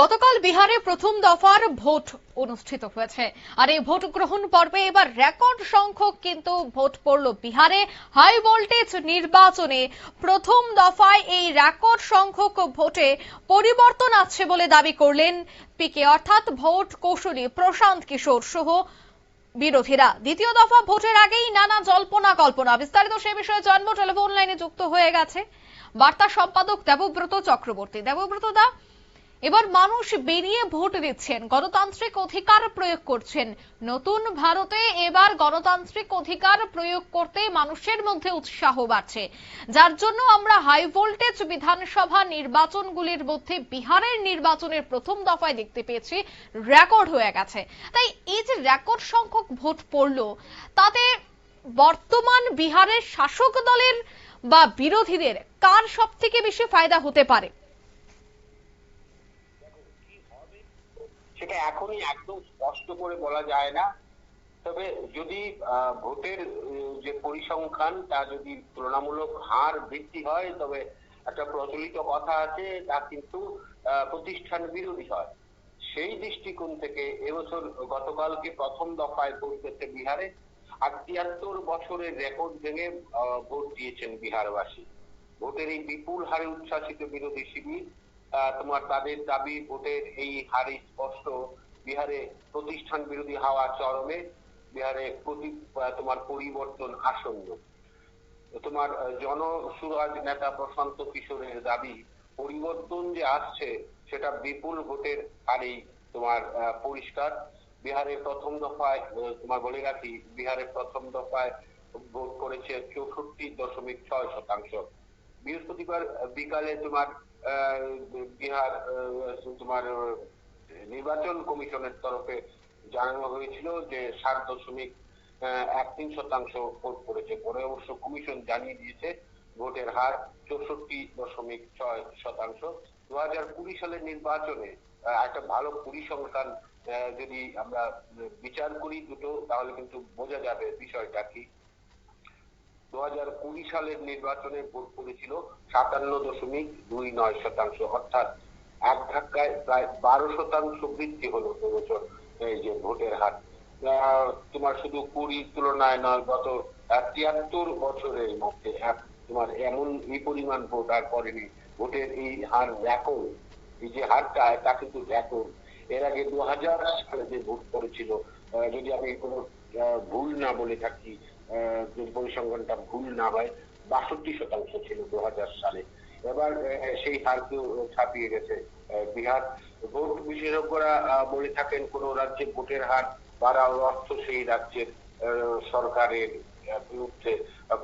গতকাল বিহারে প্রথম দফার ভোট অনুষ্ঠিত হয়েছে। আর এই ভোট গ্রহণ পর্বে এবার রেকর্ড সংখ্যক কিন্তু ভোট পড়ল বিহারে। হাই ভোল্টেজ নির্বাচনে প্রথম দফায় এই রেকর্ড সংখ্যক ভোটে পরিবর্তন আসছে বলে দাবি করলেন পিকে, অর্থাৎ ভোট কৌশলী প্রশান্ত কিশোর সহ বিরোধীরা। দ্বিতীয় দফা ভোটের আগেই নানা জল্পনা কল্পনা। বিস্তারিত সে বিষয়ে জন্ম টেলিফোন লাইনে যুক্ত হয়ে গেছে। বার্তা সম্পাদক দেবব্রত চক্রবর্তী। দেবব্রত দা এবার মানুষ বেরিয়ে ভোট দিচ্ছেন। গণতান্ত্রিক অধিকার প্রয়োগ করছেন। নতুন ভারতে এবার গণতান্ত্রিক অধিকার প্রয়োগ করতে মানুষের মধ্যে উৎসাহ বাড়ছে। যার জন্য আমরা হাই ভোল্টেজ বিধানসভা নির্বাচনগুলির মধ্যে বিহারের নির্বাচনের প্রথম দফায় দেখতে পেয়েছি রেকর্ড হয়ে গেছে। তাই এই যে রেকর্ড সংখ্যক ভোট পড়ল, তাতে বর্তমান বিহারের শাসক দলের বা বিরোধীদের কার সব থেকে বেশি ফায়দা হতে পারে? সেটা এখনই একদম স্পষ্ট করে বলা যায় না। তবে যদি ভোটের যে পরিসংখ্যান, তা যদি তুলনামূলক হার বৃদ্ধি হয়, তবে একটা প্রচলিত কথা আছে, তা কিন্তু প্রতিষ্ঠান বিরোধী হয়। সেই দৃষ্টিকোণ থেকে এবছর গতকালকে প্রথম দফায় ভোট পেতে বিহারে। আর তিয়াত্তর বছরের রেকর্ড ভেঙে ভোট দিয়েছেন বিহারবাসী। ভোটের এই বিপুল হারে উচ্ছ্বাসিত বিরোধী শিবির তোমার তাদের দাবি, ভোটের এই হারে স্পষ্ট বিহারে প্রতিষ্ঠান বিরোধী হাওয়া চরমে, বিহারে তোমার পরিবর্তন আসন্ন। তোমার জনসুরাজ নেতা প্রশান্ত কিশোরের দাবি, পরিবর্তন যে আসছে, সেটা বিপুল ভোটের হারেই তোমার পরিষ্কার। বিহারের প্রথম দফায় তোমার বলে রাখি বিহারের প্রথম দফায় ভোট করেছে চৌষট্টি দশমিক ছয় শতাংশ। বৃহস্পতিবার বিকালে তোমার বিহার তোমার নির্বাচন কমিশনের তরফে জানানো হয়েছিল যে সাত দশমিক এক তিন শতাংশ ভোট পড়েছে। পরে অবশ্য কমিশন জানিয়ে দিয়েছে ভোটের হার চৌষট্টি দশমিক ছয় শতাংশ। দু হাজার কুড়ি সালের নির্বাচনে একটা ভালো পরিসংখ্যান যদি আমরা বিচার করি দুটো, তাহলে কিন্তু বোঝা যাবে বিষয়টা কি। দু হাজার কুড়ি সালের নির্বাচনে ভোট পড়েছিল সাতান্ন দশমিক দুই নয় শতাংশ, অর্থাৎ এক ধাক্কায় প্রায় বারো শতাংশ বৃদ্ধি হলো এবছর এই যে ভোটের হার। তোমার শুধু কুড়ির তুলনায় নয়, গত তিয়াত্তর বছরের মধ্যে তোমার এমন এই পরিমাণ ভোট আর করেনি ভোটের এই হার রেকর্ড এই যে হারটা, তা কিন্তু রেকর্ড এর আগে দু হাজার সালে যে ভোট করেছিল যদি আমি কোনো ভুল না বলে থাকি যদি পরিসংখ্যানটা ভুল না হয়, বাষট্টি শতাংশ ছিল দু হাজার সালে। এবার সেই হারকেও ছাপিয়ে গেছে বিহার। ভোট বিশেষজ্ঞরা বলে থাকেন, কোন রাজ্যে ভোটের হার বাড়ার অর্থ সেই রাজ্যের সরকারের বিরুদ্ধে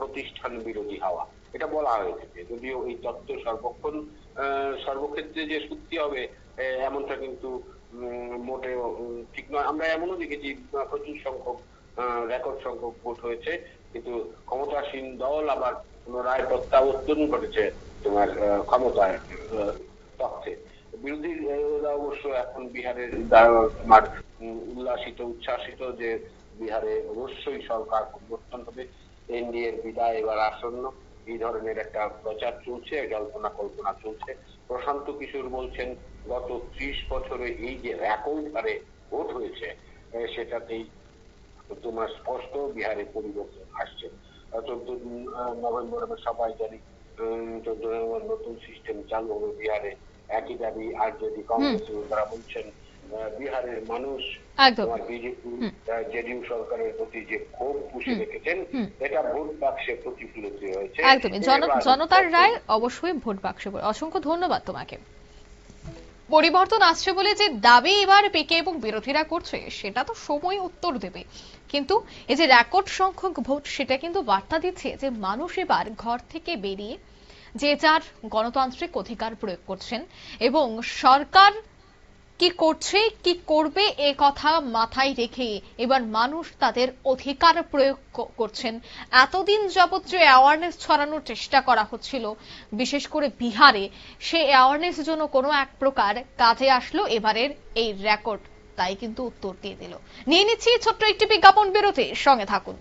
প্রতিষ্ঠান বিরোধী হওয়া। এটা বলা হয়ে থাকে যদিও এই তথ্য সর্বক্ষণ সর্বক্ষেত্রে যে সত্যি হবে এমনটা কিন্তু মোটেও ঠিক নয়। আমরা এমনও দেখেছি প্রচুর সংখ্যক রেকর্ড সংখ্যক ভোট হয়েছে। কিন্তু ক্ষমতাসীন দল আবার পুনরায় প্রত্যাবর্তন করেছে তোমার ক্ষমতায় তথ্যে বিরোধীরা অবশ্য এখন বিহারের তোমার উল্লাসিত, উচ্ছ্বাসিত যে বিহারে অবশ্যই সরকার পরিবর্তন হবে। এনডিএর বিদায় এবার আসন্ন। এই ধরনের একটা প্রচার চলছে, জল্পনা কল্পনা চলছে। প্রশান্ত কিশোর বলছেন, গত ত্রিশ বছরে এই যে রেকর্ড হারে ভোট হয়েছে সেটাতেই তোমার স্পষ্ট বিহারে পরিবর্তন আসছে। চোদ্দ নভেম্বর আমরা সবাই জানি চোদ্দ নভেম্বর নতুন সিস্টেম চালু হবে বিহারে। একই দাবি আর যদি কংগ্রেস তারা বলছেন বিহারের মানুষ বিজেপি জেডিইউ সরকারের প্রতি যে ক্ষোভ পুষে রেখেছেন এটা ভোট বাক্সে প্রতিফলিত হয়েছে। একদমই। জনতার রায় অবশ্যই ভোট বাক্সে অসংখ্য ধন্যবাদ তোমাকে। পরিবর্তন আসছে বলে যে দাবি এবার পিকে এবং বিরোধীরা করছে, সেটা তো সময় উত্তর দেবে। কিন্তু এই যে রেকর্ড সংখ্যক ভোট, সেটা কিন্তু বার্তা দিচ্ছে যে মানুষ এবার ঘর থেকে বেরিয়ে যে যার গণতান্ত্রিক অধিকার প্রয়োগ করছেন এবং সরকার কি করছে, কি করবে, এ কথা মাথায় রেখে এবার মানুষ তাদের অধিকার প্রয়োগ করছেন। এতদিন যাবৎ যে অ্যাওয়ারনেস ছড়ানোর চেষ্টা করা হচ্ছিল, বিশেষ করে বিহারে, সে অ্যাওয়ারনেস জন্য কোনো এক প্রকার কাজে আসলো এবারের এই রেকর্ড তাই কিন্তু উত্তর দিয়ে দিল। নিয়ে নিচ্ছি ছোট্ট একটি বিজ্ঞাপন বিরতি সঙ্গে থাকুন।